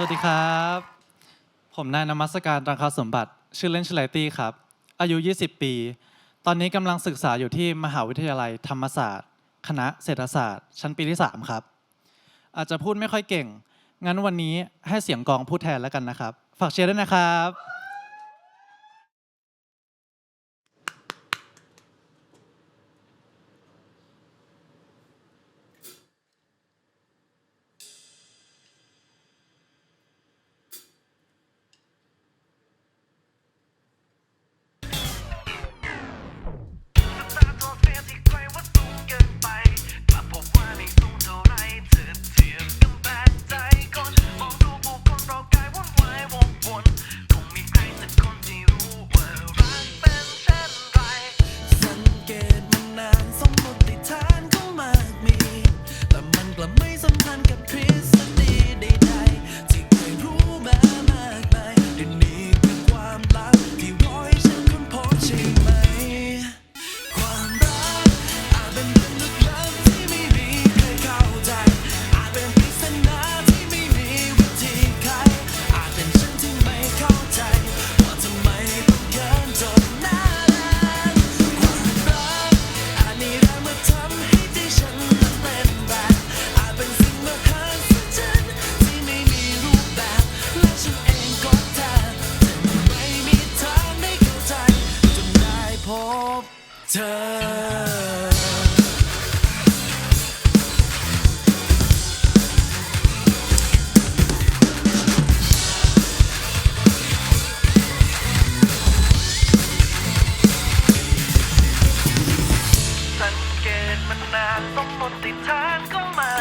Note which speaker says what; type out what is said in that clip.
Speaker 1: สวัสดีครับ ผมนายนมัสการรังคาสมบัติ ชื่อเล่นชื่อลตี้ครับ อายุ 20 ปี ตอนนี้กำลังศึกษาอยู่ที่มหาวิทยาลัยธรรมศาสตร์ คณะเศรษฐศาสตร์ ชั้นปีที่ 3 ครับ อาจจะพูดไม่ค่อยเก่ง งั้นวันนี้ให้เสียงกองพูดแทนแล้วกันนะครับ ฝากเชียร์ด้วยนะครับ
Speaker 2: บเธอสังเกตมันนานต้องหมดติดทาข้ามา